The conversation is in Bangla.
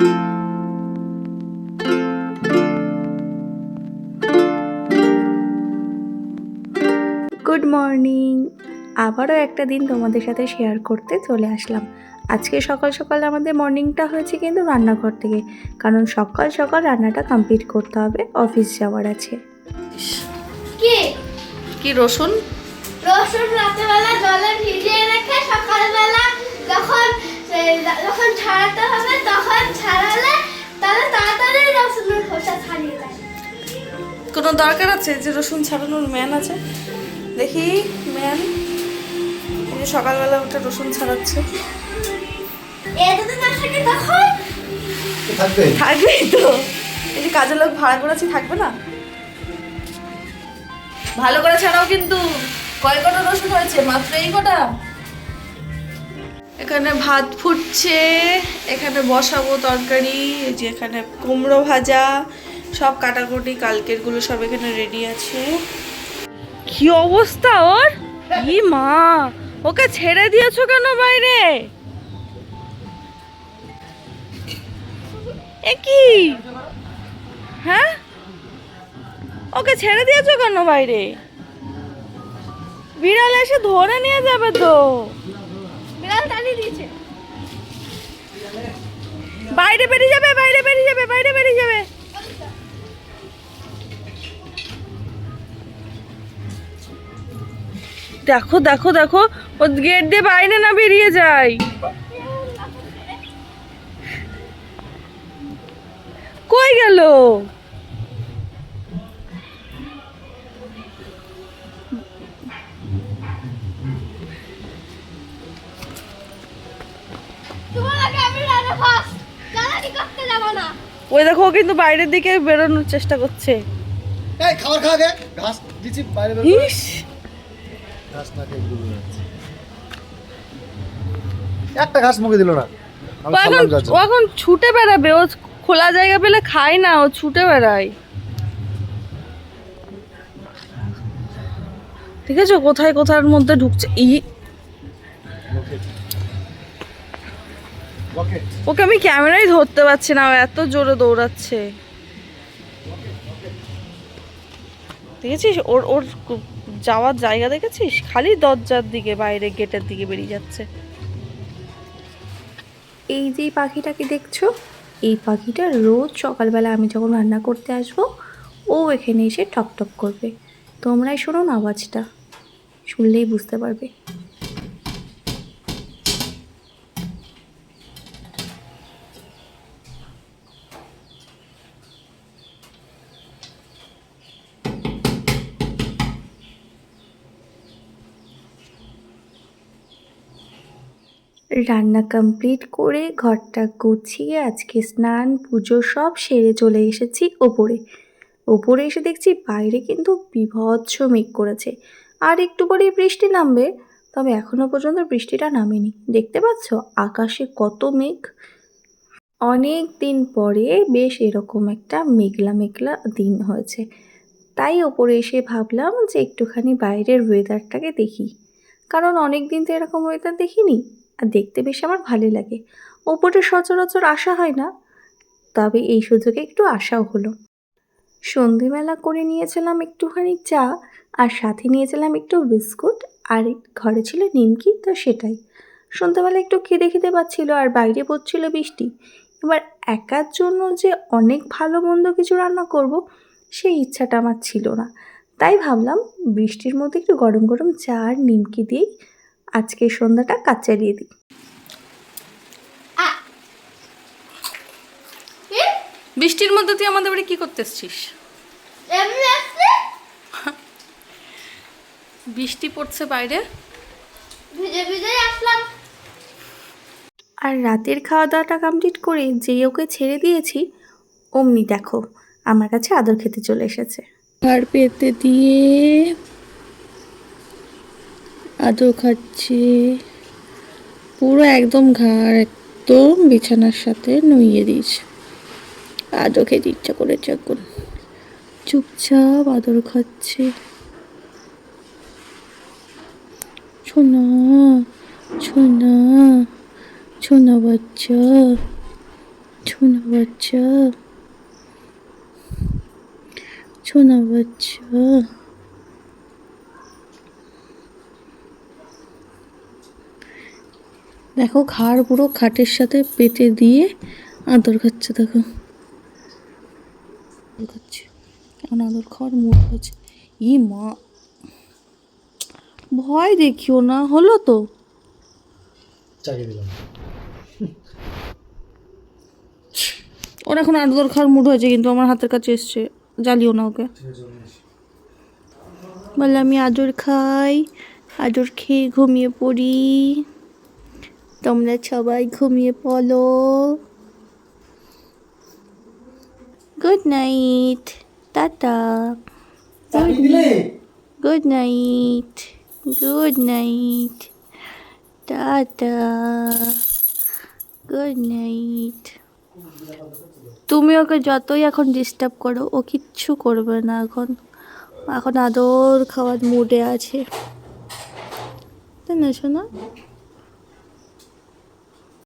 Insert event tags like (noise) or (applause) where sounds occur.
গুড মর্নিং আবারও একটা দিন তোমাদের সাথে শেয়ার করতে চলে আসলাম। আজকে সকাল সকাল আমাদের মর্নিংটা হয়েছে কিন্তু রান্নাঘর থেকে কারণ সকাল সকাল রান্নাটা কমপ্লিট করতে হবে অফিস যাওয়ার আছে। কি? কি রসুন? রসুন রাতেবেলা জলে ভিজিয়ে রেখে সকালবেলা যখন যখন ছাড়াতে হবে তখন ছাড়ালে তাহলে তাড়াতাড়ি রসুনের খোসা ছাড়িয়ে যায় কোনো দরকার আছে যে রসুন ছাড়ানোর ম্যান আছে? দেখি ম্যান এই যে সকালবেলা উঠে রসুন ছাড়াচ্ছে। থাকবেই তো। এই যে কাজের লোক ভাড়া করেছি থাকবে না? ভালো করে ছাড়াও কিন্তু। কয় কটা রসুন হয়েছে? মাত্র এই কটা? এখানে ভাত ফুটছে, এখানে বসাবো তরকারি যে এখানে কুমড়ো ভাজা, সব কাটাকুটি, কালকেরগুলো সব এখানে রেডি আছে। কি অবস্থা ওর? কি মা, ওকে ছেড়ে দিয়েছ কেন বাইরে? এ কি? হ্যাঁ? ওকে ছেড়ে দিয়েছ কেন বাইরে? বিড়াল এসে ধরে নিয়ে যাবে তো। বাইরে বেরিয়ে যাবে, বাইরে বেরিয়ে যাবে, বাইরে বেরিয়ে যাবে। দেখো দেখো দেখো, ও গেট দিয়ে বাইরে না বেরিয়ে যায়। কই গেল? ওই দেখো ও কিন্তু বাইরের দিকে বেরোনোর চেষ্টা করছে। এই খাবার গে ঘাস দিচ্ছি বাইরে বের ইস! ঘাস না খেয়ে একটা ঘাস মুখে দিল না। এখন। ও এখন ছুটে বেড়াবে ও খোলা জায়গা পেলে খায় না ও ছুটে বেড়ায়। ঠিক আছে কোথায় কোথার মধ্যে ঢুকছে? ই ওকে আমি ক্যামেরাই ধরতে পারছি না এত জোরে দৌড়াচ্ছে। দেখেছিস? ওর ওর যাওয়ার জায়গা দেখেছিস? খালি দরজার দিকে, বাইরে গেটের দিকে বেরিয়ে যাচ্ছে। এই যে পাখিটাকে দেখছ? এই পাখিটা রোজ সকালবেলা আমি যখন রান্না করতে আসব, ও এখানে এসে টক করবে। তোমরাই শোনো না আওয়াজটা। শুনলেই বুঝতে পারবে। রান্না কমপ্লিট করে ঘরটা গুছিয়ে আজকে স্নান, পুজো সব সেরে চলে এসেছি ওপরে। ওপরে এসে দেখছি বাইরে কিন্তু বিভৎস মেঘ করেছে। আর একটু পরেই বৃষ্টি নামবে, তবে এখনও পর্যন্ত বৃষ্টিটা নামেনি। দেখতে পাচ্ছ? আকাশে কত মেঘ। অনেক দিন পরে বেশ এরকম একটা মেঘলা মেঘলা দিন হয়েছে। তাই ওপরে এসে ভাবলাম যে একটুখানি বাইরের ওয়েদারটাকে দেখি। কারণ অনেক দিন তো এরকম ওয়েদার দেখিনি। আর দেখতে বেশ আমার ভালো লাগে। ওপরে সচরাচর আসা হয় না। তবে এই সুযোগে একটু আশাও হলো। সন্ধেবেলা করে নিয়েছিলাম একটুখানি চা, আর সাথে নিয়েছিলাম একটু বিস্কুট, আর ঘরে ছিল নিমকি, তো সেটাই। সন্ধ্যাবেলা একটু খেতে খেতে পাচ্ছিল, আর বাইরে পড়ছিল বৃষ্টি। এবার একার জন্য যে অনেক ভালো মন্দ কিছু রান্না করব, সেই ইচ্ছাটা আমার ছিল না। তাই ভাবলাম বৃষ্টির মধ্যে একটু গরম গরম চা আর নিমকি দিয়েই আজকে সন্ধ্যাটা কাজ চালিয়ে দিই বৃষ্টির মধ্যে তুই আমাদের বাড়ি কি করতে এসছিস? (laughs) বৃষ্টি পড়ছে বাইরে। ভিজে ভিজে আসলাম। আর রাতের খাওয়া দাওয়াটা কমপ্লিট করে যেই ওকে ছেড়ে দিয়েছি অমনি দেখো আমার কাছে আদর খেতে চলে এসেছে। ঘাড় পেতে দিয়ে আদর খাচ্ছে। পুরো একদম ঘাড়, একদম বিছানার সাথে নুইয়ে দিয়েছে। আদর খেতে ইচ্ছা করেছে এখন। চুপচাপ আদর খাচ্ছে। ছোনা ছোনা ছোনা বাচ্চা ছোনা বাচ্চা। ছোনা বাচ্চা। দেখো ঘাড় পুরো খাটের সাথে পেতে দিয়ে আদর খাচ্ছে দেখো। খাচ্ছে। এখন আদর খাওয়ার মুড হয়েছে। ই মা ভয় দেখিও না হলো তো। ওর এখন আদর খাওয়ার মুড হয়েছে কিন্তু আমার হাতের কাছে এসছে। জ্বালিও না ওকে। বলে আমি আদর খাই আদর খেয়ে ঘুমিয়ে পড়ি। তোমরা সবাই ঘুমিয়ে পড়ো। Good night tata. Good night good night tata. Good night তুমি ওকে যতই এখন ডিস্টার্ব করো, ও কিচ্ছু করবে না এখন। এখন আদর খাওয়ার মুডে আছে। তাই না শোনা